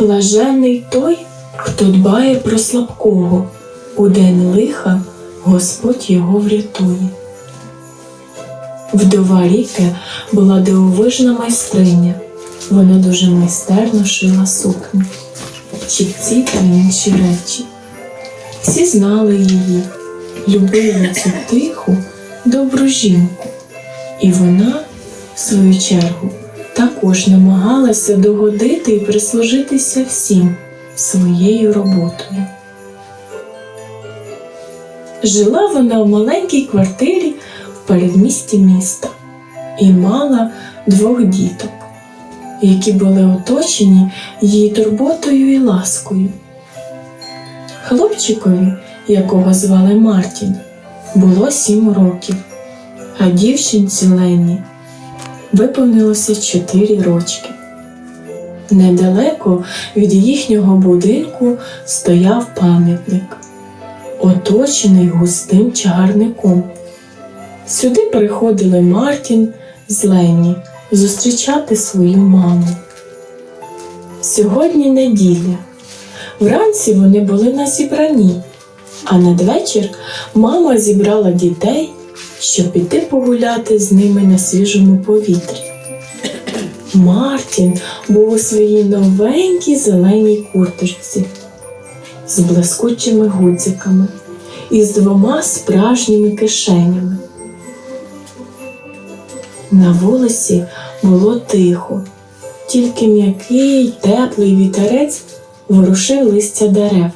Блаженний той, хто дбає про слабкого, у день лиха Господь його врятує. Вдова Ріки була дивовижна майстриня. Вона дуже майстерно шила сукні, чіпці та інші речі. Всі знали її, любили цю тиху, добру жінку. І вона, в свою чергу, також намагалася догодити і прислужитися всім своєю роботою. Жила вона в маленькій квартирі в передмісті міста і мала двох діток, які були оточені її турботою і ласкою. Хлопчикові, якого звали Мартін, було сім років, а дівчинці Лені виповнилося чотири рочки. Недалеко від їхнього будинку стояв пам'ятник, оточений густим чагарником. Сюди приходили Мартін з Лені зустрічати свою маму. Сьогодні неділя. Вранці вони були на зібранні, а надвечір мама зібрала дітей, щоб піти погуляти з ними на свіжому повітрі. Мартін був у своїй новенькій зеленій курточці з блискучими гудзиками і з двома справжніми кишенями. На вулиці було тихо, тільки м'який теплий вітерець ворушив листя дерев.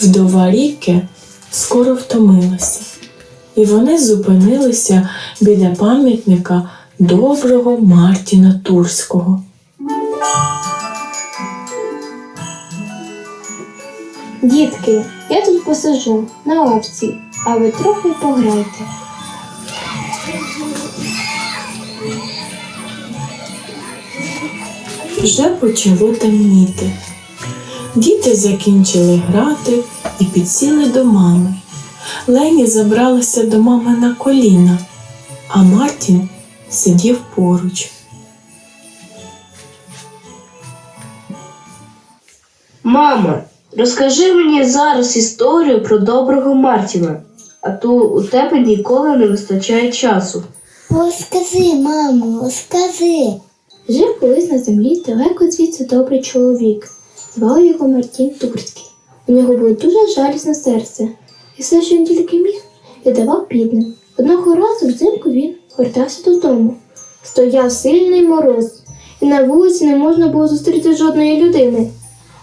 Вдова ріки скоро втомилася, і вони зупинилися біля пам'ятника доброго Мартіна Турського. Дітки, я тут посижу на лавці, а ви трохи пограйте. Вже почало темніти. Діти закінчили грати і підсіли до мами. Лені забралася до мами на коліна, а Мартін сидів поруч. Мама, розкажи мені зараз історію про доброго Мартіна, а то у тебе ніколи не вистачає часу. Розкажи, мамо, розкажи. Жив колись на землі далеко звідси добрий чоловік. Звали його Мартін Турський. У нього було дуже жалісне серце, і все, що він тільки міг, віддавав бідним. Одного разу взимку він вертався додому. Стояв сильний мороз, і на вулиці не можна було зустріти жодної людини.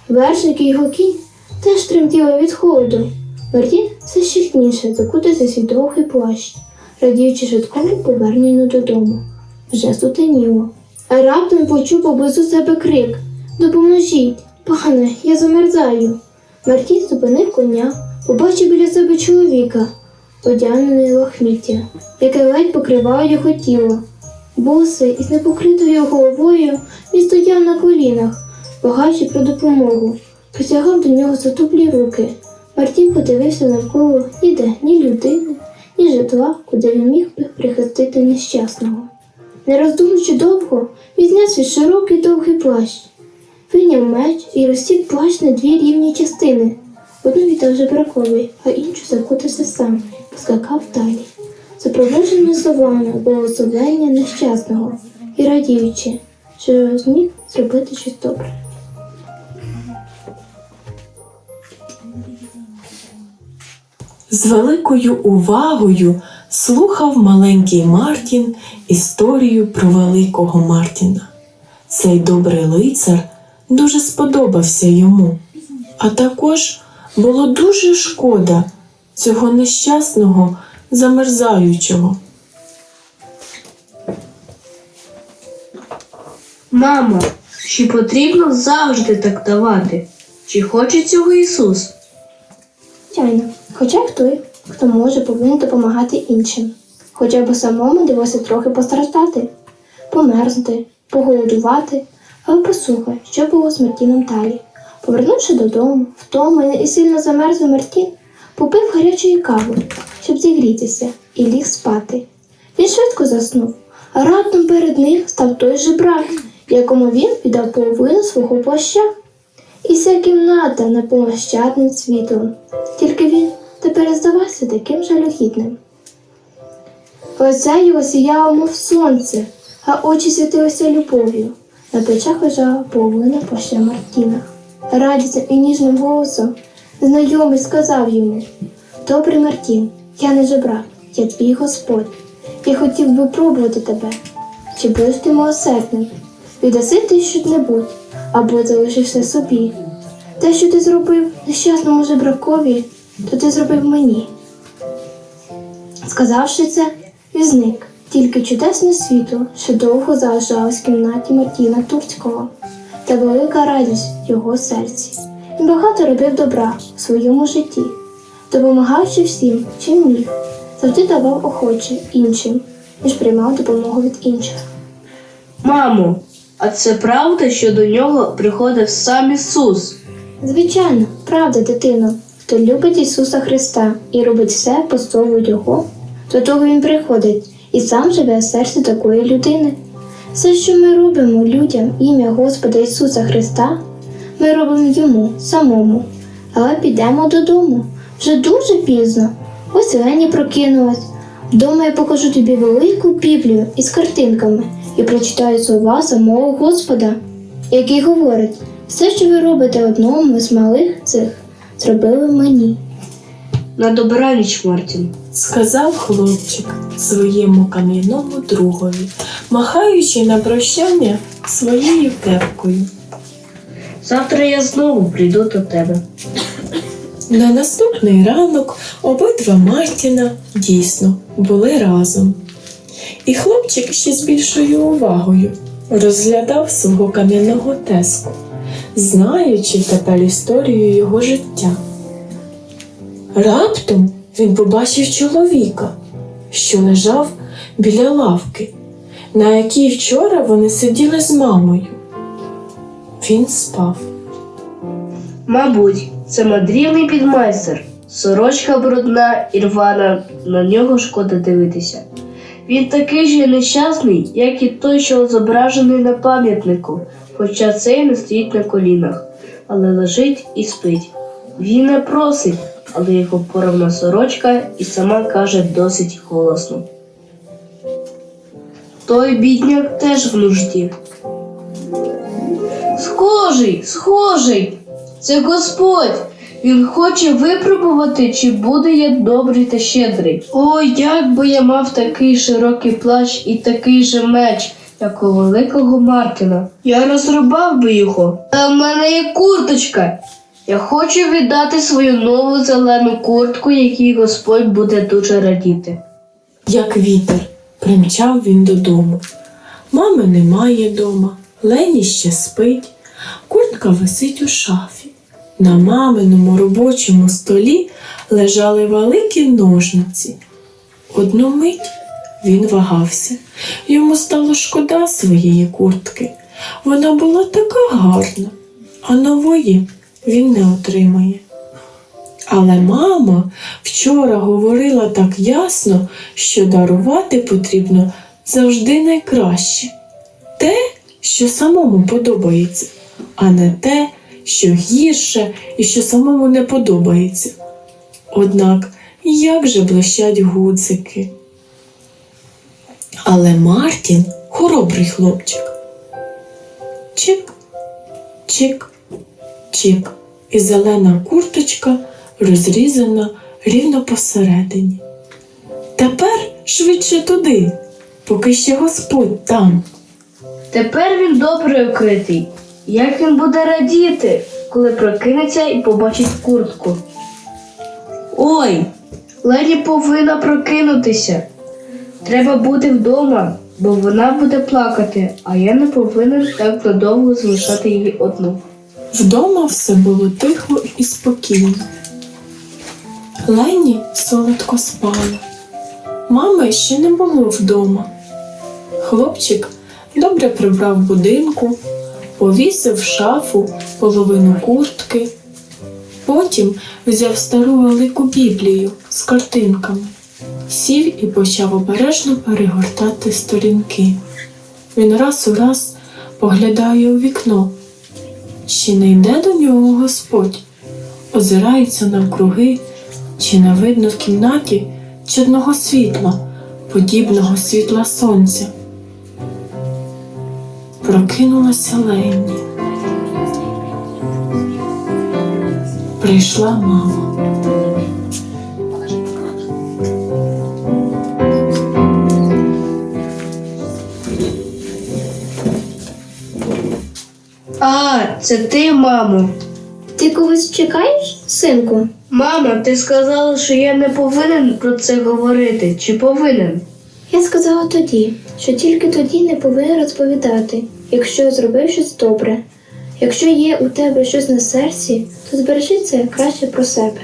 Вершник і його кінь теж тремтіли від холоду. Мартін все щільніше закутався свій довгий плащ, радіючи швидкому поверненню додому. Вже сутеніло. А раптом почув поблизу себе крик Допоможіть, пане, я замерзаю. Мартін зупинив коня, побачив біля себе чоловіка, одягнений лохміття, яке ледь покривало його тіло. Босий із непокритою головою він стояв на колінах, благаючи про допомогу, присягав до нього затуплі руки. Мартін подивився навколо ніде ні людини, ні житла, куди він міг би прихистити нещасного. Не роздумуючи довго, він свій широкий довгий плащ, вийняв меч і розсік плащ на дві рівні частини. Одну віддав жебракові, а іншу закутався сам, поскакав далі, запроваджений словами благословення нещасного і радіючи, що зміг зробити щось добре. З великою увагою слухав маленький Мартін історію про великого Мартіна. Цей добрий лицар дуже сподобався йому, а також було дуже шкода цього нещасного замерзаючого. Мамо, чи потрібно завжди так давати? Чи хоче цього Ісус? Звичайно, хоча б той, хто може, повинен допомагати іншим. Хоча б самому довелося трохи постраждати, померзнути, поголодувати, але послухай, що було з Мартіном далі. Повернувши додому, втомлений і сильно замерзлий Мартін, попив гарячої кави, щоб зігрітися, і ліг спати. Він швидко заснув, а раптом перед ним став той же брак, якому він віддав половину свого плаща. І вся кімната наповнена світлом, тільки він тепер здавався таким жалюгідним. Лице його сіяло, мов сонце, а очі світилися любов'ю. На плечах лежала половина плаща Мартіна. Радісним і ніжним голосом знайомий сказав йому Добрий Мартін, я не жебрак, я твій Господь. Я хотів би пробувати тебе. Чи будеш ти милосердним? Віддаси ти що-небудь, або залишишся собі. Те, що ти зробив нещасному жебракові, то ти зробив мені. Сказавши це, і зник. Тільки чудесне світло, що довго залишалось в кімнаті Мартіна Турського, та велика радість в його серці. Він багато робив добра в своєму житті, допомагаючи всім, чим міг, завжди давав охоче іншим, ніж приймав допомогу від інших. Мамо, а це правда, що до нього приходив сам Ісус? Звичайно, правда, дитино, хто любить Ісуса Христа і робить все по слову Його, до того Він приходить і сам живе в серці такої людини. Все, що ми робимо людям ім'я Господа Ісуса Христа, ми робимо йому самому. Але підемо додому. Вже дуже пізно. Ось Лені прокинулась. Вдома я покажу тобі велику Біблію із картинками і прочитаю слова самого Господа, який говорить, все, що ви робите одному з малих цих, зробили мені. На добраніч, Мартін. Сказав хлопчик своєму кам'яному другові, махаючи на прощання своєю кепкою. Завтра я знову прийду до тебе. На наступний ранок обидва Мартіна дійсно були разом. І хлопчик ще з більшою увагою розглядав свого кам'яного теску, знаючи тепер історію його життя. Раптом він побачив чоловіка, що лежав біля лавки, на якій вчора вони сиділи з мамою. Він спав. Мабуть, це мандрівний підмайстер. Сорочка брудна і рвана, на нього шкода дивитися. Він такий же нещасний, як і той, що зображений на пам'ятнику, хоча цей не стоїть на колінах, але лежить і спить. Він не просить, але його поровна сорочка і сама каже досить голосно. Той бідняк теж в нужді. Схожий, схожий. Це Господь. Він хоче випробувати, чи буде я добрий та щедрий. Ой, як би я мав такий широкий плащ і такий же меч, як у великого Мартина. Я розрубав би його. Та в мене є курточка. Я хочу віддати свою нову зелену куртку, якій Господь буде дуже радіти. Як вітер, примчав він додому. Мами немає дома, Лені ще спить, куртка висить у шафі. На маминому робочому столі лежали великі ножниці. Одну мить він вагався. Йому стало шкода своєї куртки. Вона була така гарна, а нової він не отримає. Але мама вчора говорила так ясно, що дарувати потрібно завжди найкраще те, що самому подобається, а не те, що гірше і що самому не подобається. Однак, як же блищать гудзики. Але Мартін хоробрий хлопчик. Чик, чик, чик, і зелена курточка розрізана рівно посередині. Тепер швидше туди, поки ще Господь там. Тепер він добре укритий. Як він буде радіти, коли прокинеться і побачить куртку. Ой, Лені повинна прокинутися. Треба бути вдома, бо вона буде плакати, а я не повинен так надовго залишати її одну. Вдома все було тихо і спокійно. Лені солодко спала. Мами ще не було вдома. Хлопчик добре прибрав будинку, повісив шафу половину куртки. Потім взяв стару велику біблію з картинками, сів і почав обережно перегортати сторінки. Він раз у раз поглядає у вікно. Чи не йде до нього Господь? Озирається навкруги, чи не видно в кімнаті чорного світла, подібного світла сонця. Прокинулася Ленні. Прийшла мама. А, це ти, мамо. Ти когось чекаєш, синку? Мама, ти сказала, що я не повинен про це говорити. Чи повинен? Я сказала тоді, що тільки тоді не повинен розповідати, якщо зробив щось добре. Якщо є у тебе щось на серці, то збережи це краще про себе.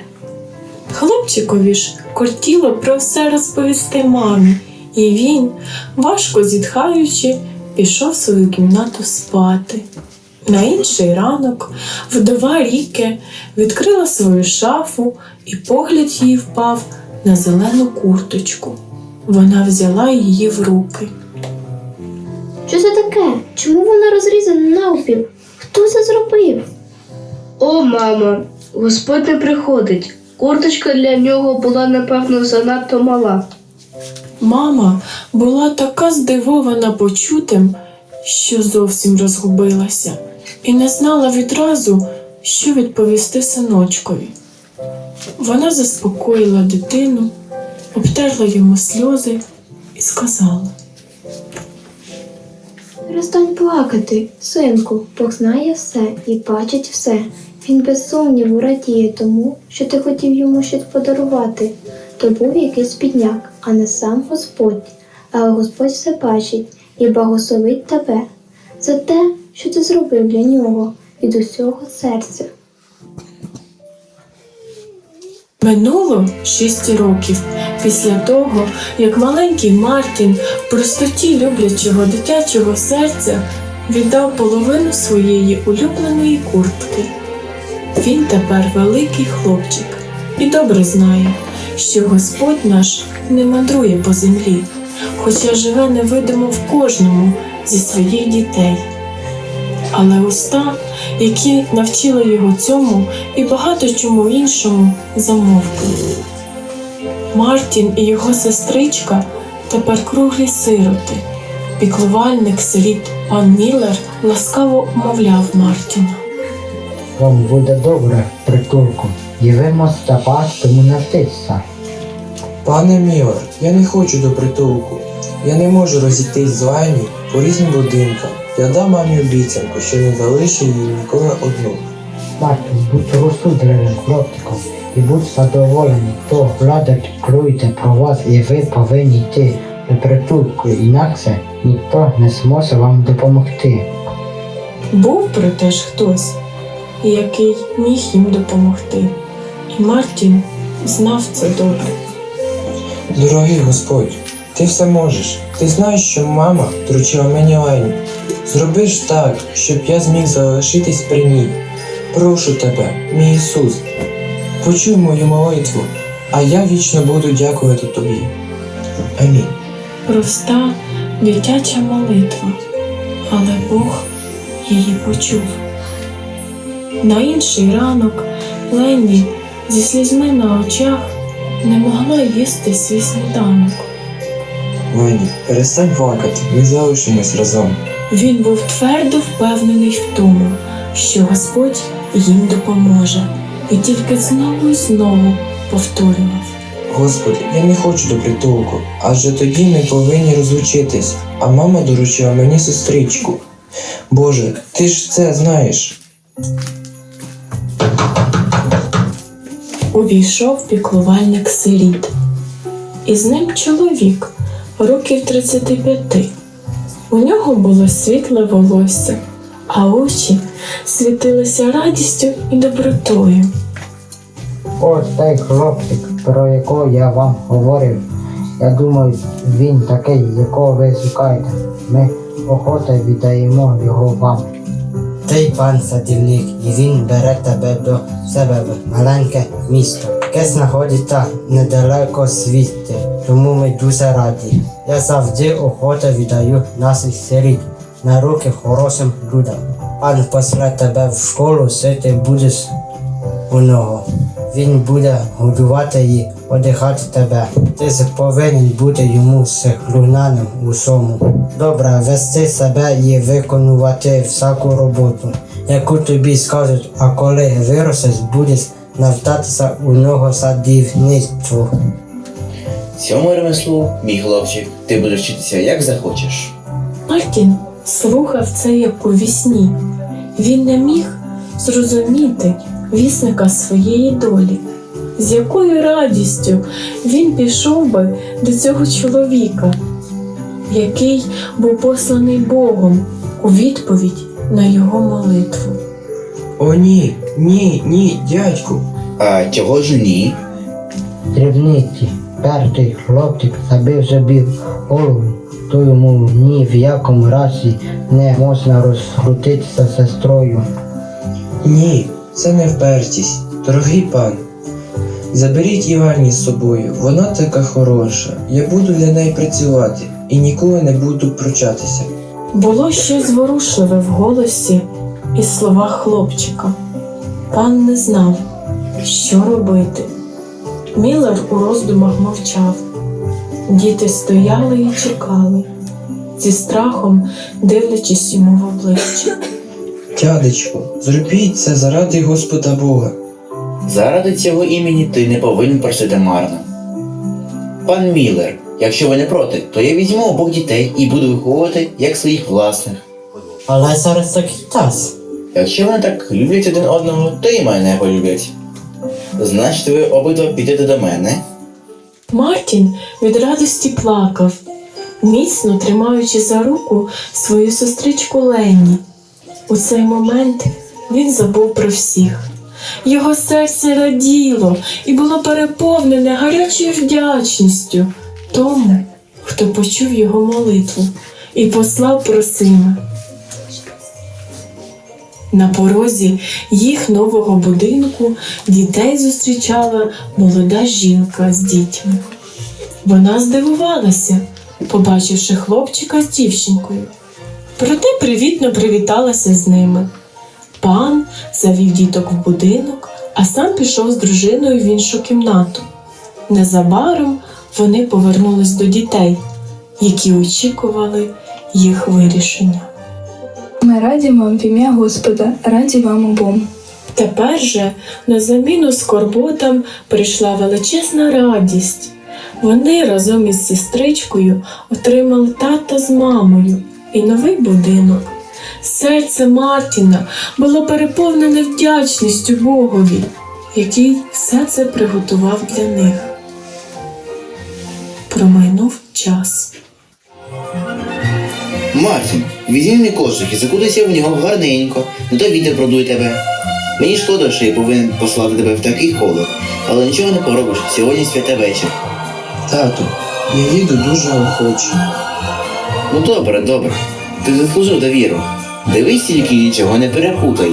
Хлопчикові ж кортіло про все розповісти мамі, і він, важко зітхаючи, пішов в свою кімнату спати. На інший ранок вдова Ріки відкрила свою шафу, і погляд її впав на зелену курточку. Вона взяла її в руки. Що це таке? Чому вона розрізана навпіл? Хто це зробив? О, мама, Господь не приходить. Курточка для нього була, напевно, занадто мала. Мама була така здивована почутим, що зовсім розгубилася, і не знала відразу, що відповісти синочкові. Вона заспокоїла дитину, обтерла йому сльози і сказала: Перестань плакати, синку, Бог знає все і бачить все. Він без сумніву радіє тому, що ти хотів йому щось подарувати. То був якийсь бідняк, а не сам Господь. Але Господь все бачить і благословить тебе за те, що ти зробив для нього від усього серця. Минуло шість років після того, як маленький Мартін в простоті люблячого дитячого серця віддав половину своєї улюбленої куртки. Він тепер великий хлопчик і добре знає, що Господь наш не мандрує по землі, хоча живе невидимо в кожному зі своїх дітей. Але уста, які навчили його цьому і багато чому іншому, замовкли. Мартін і його сестричка тепер круглі сироти. Піклувальник слід пан Міллер ласкаво умовляв Мартіна. Вам буде добре, притулку, і ви можете тому навчитися. Пане Міллер, я не хочу до притулку. Я не можу розійтись з Лайні по різним будинкам. Я дам мамі обіцянку, що не залишу її ніколи одну. Мартин, будь розсудливим хлопчиком і будь задоволений, то влада піклується про вас і ви повинні йти до притулку, інакше ніхто не зможе вам допомогти. Був проте ж хтось, який міг їм допомогти. І Мартін знав це добре. Дорогий Господь, ти все можеш. Ти знаєш, що мама доручила мені Лайні. Зроби ж так, щоб я зміг залишитись при ній. Прошу тебе, мій Ісус, почуй мою молитву, а я вічно буду дякувати тобі. Амінь. Проста дитяча молитва, але Бог її почув. На інший ранок Ленні зі слізьми на очах не могла їсти свій сніданок. Лайні, перестань плакати, ми залишимось разом. Він був твердо впевнений в тому, що Господь їм допоможе, і тільки знову і знову повторював. Господи, я не хочу до притулку, адже тоді ми повинні розлучитись, а мама доручила мені сестричку. Боже, ти ж це знаєш. Увійшов піклувальник сиріт. І з ним чоловік років 35. У нього було світле волосся, а очі світилися радістю і добротою. Ось той хлопчик, про якого я вам говорив. Я думаю, він такий, якого ви шукаєте. Ми охотою віддаємо його вам. Цей пан садівник, і він бере тебе до себе в маленьке місто, яке знаходиться недалеко звідти. Тому ми дуже раді. Я завжди охоту віддаю наших сиріт. на руки хорошим людям. Пан после тебе в школу, сити будеш у нього. Він буде годувати і одягати тебе. Ти повинен бути йому слухняним у всьому. Добре, вести себе і виконувати всяку роботу, яку тобі скажуть, а коли виростеш, будеш навчатися у нього садівництву. Цьому ремеслу, мій хлопчик, ти будеш вчитися як захочеш. Мартін слухав це як у вісні. Він не міг зрозуміти вісника своєї долі, з якою радістю він пішов би до цього чоловіка, який був посланий Богом у відповідь на його молитву. О ні, ні, ні, дядьку. А чого ж ні? Дрібниці, перший хлопчик забив собі голову, то йому ні в якому разі не можна розкрутитися з сестрою. Ні, це не впертість, дорогий пан. Заберіть Івані з собою, вона така хороша. Я буду для неї працювати і ніколи не буду пручатися. Було щось зворушливе в голосі і словах хлопчика. Пан не знав, що робити. Міллер у роздумах мовчав. Діти стояли і чекали, зі страхом дивлячись йому в обличчя. Дядечку, зробіть це заради Господа Бога. Заради цього імені ти не повинен просити марно. Пан Міллер, якщо ви не проти, то я візьму обох дітей і буду виховувати як своїх власних. Але зараз такий час. Якщо вони так люблять один одного, то і мене полюблять. Значить, ви обидва підете до мене. Мартін від радості плакав, міцно тримаючи за руку свою сестричку Ленні. У цей момент він забув про всіх. Його серце раділо і було переповнене гарячою вдячністю тому, хто почув його молитву і послав про сина. На порозі їх нового будинку дітей зустрічала молода жінка з дітьми. Вона здивувалася, побачивши хлопчика з дівчинкою. Проте привітно привіталася з ними. Пан завів діток в будинок, а сам пішов з дружиною в іншу кімнату. Незабаром вони повернулись до дітей, які очікували їх вирішення. Ми раді вам в ім'я Господа, раді вам обом. Тепер же на заміну скорботам прийшла величезна радість. Вони разом із сестричкою отримали тата з мамою і новий будинок. Серце Мартіна було переповнене вдячністю Богові, який все це приготував для них. Промайнув час. Мартін, візьми кошик і закутайся в нього гарненько, не то вітер продує тебе. Мені шкода, що я повинен послати тебе в такий холод, але нічого не поробиш, сьогодні свята вечір. Тату, я їду дуже охоче. Ну добре, добре. Ти заслужив довіру. Дивись тільки нічого не перепутай.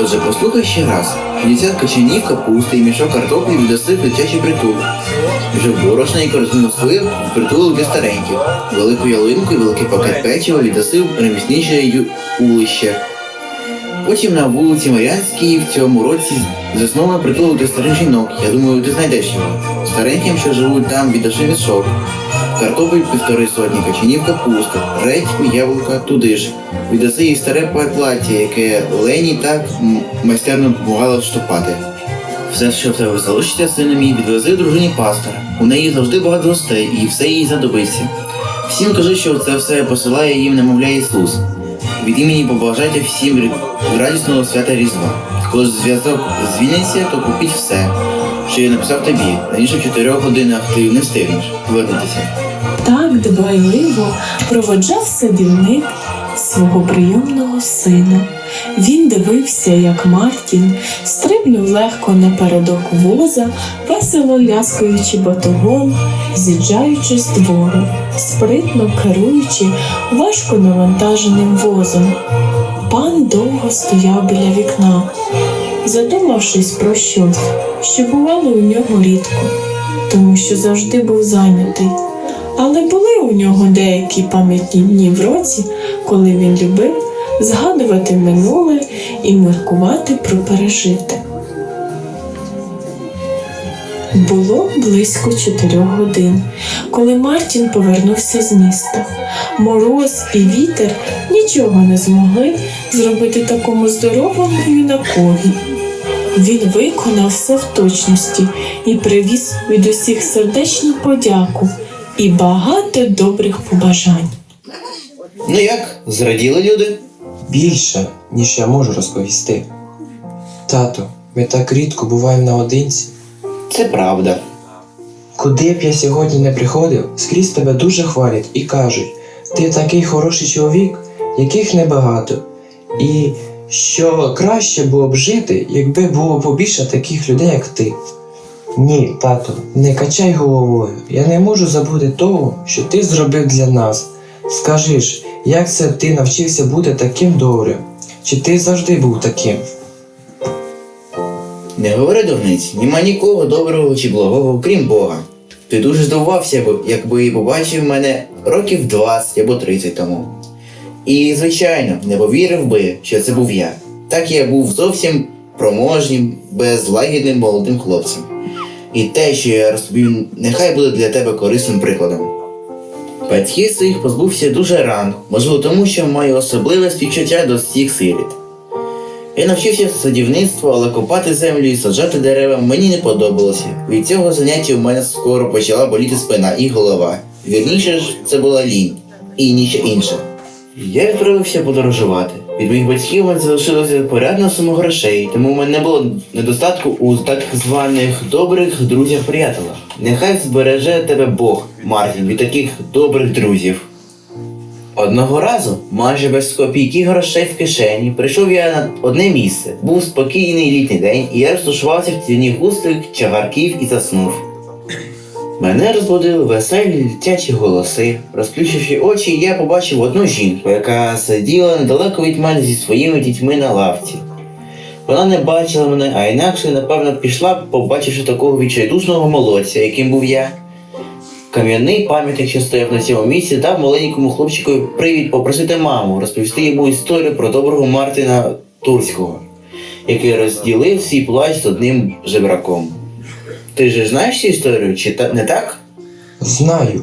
Отже, послухай ще раз. 50 качанів, капусти і мішок картоплі віддаси дитячий притул. Мішок борошна і корзину слив в притулок для стареньких. Велику ялинку і великий пакет печива віддаси в ремісниче улище. Потім на вулиці Мар'янській в цьому році засновано притулок для старих жінок. Я думаю, ти знайдеш його. Стареньким, що живуть там, віддаши мішок. Картопель півтори сотні, качанів капуста, редьку, яблука туди ж. Віддаси їй старе плаття, яке Лені так майстерно допомагала штопати. Все, що в тебе залишиться, сину мій, відвези дружині пастора. У неї завжди багато гостей, і все їй знадобиться. Всім кажи, що це все посилає їм немовля Ісус. Від імені побажайте всім радісного свята Різдва. Коли зв'язок звільниться, то купіть все, що я написав тобі. Раніше в чотирьох годинах ти не встигнеш повернутися. Так дбайливо проводжав садівник свого прийомного сина. Він дивився, як Мартін стрибнув легко напередок воза, весело ляскаючи батогом, з'їжджаючи з двору, спритно керуючи важко навантаженим возом. Пан довго стояв біля вікна, задумавшись про щось, що бувало у нього рідко, тому що завжди був зайнятий. Але були у нього деякі пам'ятні дні в році, коли він любив згадувати минуле і міркувати про пережите. Було близько чотирьох годин, коли Мартін повернувся з міста. Мороз і вітер нічого не змогли зробити такому здоровому юнакові. Він виконав все в точності і привіз від усіх сердечну подяку і багато добрих побажань. Ну як, зраділи люди? Більше, ніж я можу розповісти. Тато, ми так рідко буваємо наодинці. Це правда. Куди б я сьогодні не приходив, скрізь тебе дуже хвалять і кажуть, ти такий хороший чоловік, яких небагато. І що краще було б жити, якби було побільше таких людей, як ти. Ні, тато, не качай головою. Я не можу забути того, що ти зробив для нас. Скажи ж, як це ти навчився бути таким добрим? Чи ти завжди був таким? Не говори дурниць, нема нікого доброго чи благого, крім Бога. Ти дуже здивувався, якби побачив мене років 20 або 30 тому. І, звичайно, не повірив би, що це був я. Так я був зовсім проможнім, безлагідним молодим хлопцем. І те, що я розповів, нехай буде для тебе корисним прикладом. Батьків своїх позбувся дуже рано, можливо, тому що маю особливе співчуття до всіх сиріт. Я навчився садівництву, але копати землю і саджати дерева мені не подобалося. Від цього заняття у мене скоро почала боліти спина і голова. Вірніше ж, це була лінь і ніщо інше. Я відправився подорожувати. Від моїх батьків мене залишилося порядна сума грошей, тому в мене не було недостатку у так званих добрих друзях-приятелях. Нехай збереже тебе Бог, Мартін, від таких добрих друзів. Одного разу, майже без копійки грошей в кишені, прийшов я на одне місце. Був спокійний літній день, і я розташувався в тіні густих чагарків і заснув. Мене розбудили веселі дитячі голоси. Розплющивши очі, я побачив одну жінку, яка сиділа недалеко від мене зі своїми дітьми на лавці. Вона не бачила мене, а інакше, напевно, пішла, побачивши такого відчайдушного молодця, яким був я. Кам'яний пам'ятник, що стояв на цьому місці, дав маленькому хлопчику привід попросити маму розповісти йому історію про доброго Мартина Турського, який розділив свій плач з одним жебраком. Ти ж знаєш цю історію, чи та- не так? Знаю.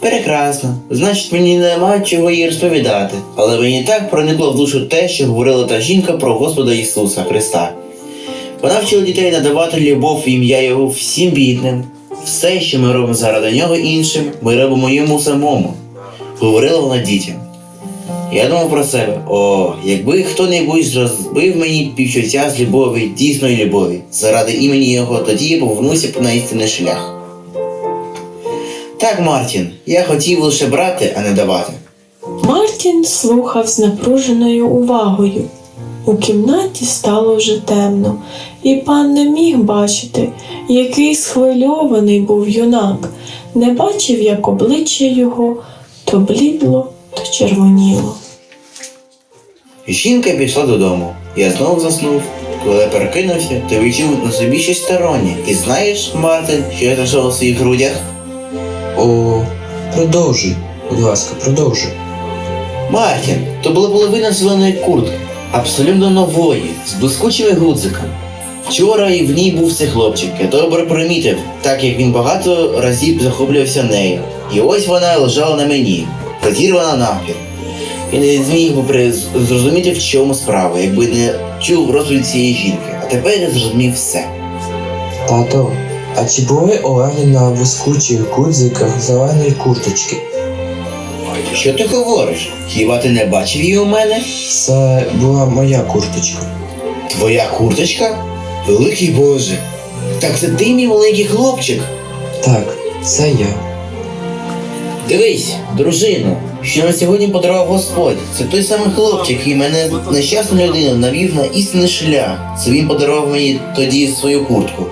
Прекрасно. Значить, мені нема чого їй розповідати. Але мені так проникло в душу те, що говорила та жінка про Господа Ісуса Христа. Вона вчила дітей надавати любов ім'я Його всім бідним. Все, що ми робимо заради нього іншим, ми робимо йому самому. Говорила вона дітям. Я думав про себе, о, якби хто-небудь розбив мені півчуття з любові, дійсної любові, заради імені його, тоді я повернуся на істинний шлях. Так, Мартін, я хотів лише брати, а не давати. Мартін слухав з напруженою увагою. У кімнаті стало вже темно, і пан не міг бачити, який схвильований був юнак, не бачив, як обличчя його то блідло, то червоніло. Жінка пішла додому. Я знову заснув. Коли перекинувся, то відчув на собі щось стороннє. І знаєш, Мартин, що я знайшов у своїх грудях? О, продовжуй, будь ласка, продовжуй. Мартін, то була половина зеленої куртки, абсолютно нової, з блискучими гудзиками. Вчора і в ній був цей хлопчик, я добре примітив, так як він багато разів захоплювався нею. І ось вона лежала на мені, розірвана навпіл. Я не зміг би зрозуміти, в чому справа, якби не чув розповідь цієї жінки. А тепер я зрозумів все. Тато, а чи були олені на блискучих гудзиках зеленої курточки? Що ти говориш? Хіба ти не бачив її у мене? Це була моя курточка. Твоя курточка? Великий Боже. Так це ти мій маленький хлопчик. Так, це я. Дивись, дружину, що на сьогодні подарував Господь. Це той самий хлопчик, який мене нещасну людину навів на істинний шлях. Це він подарував мені тоді свою куртку.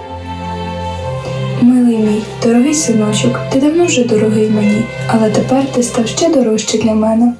Милий мій, дорогий синочок, ти давно вже дорогий мені, але тепер ти став ще дорожчий для мене.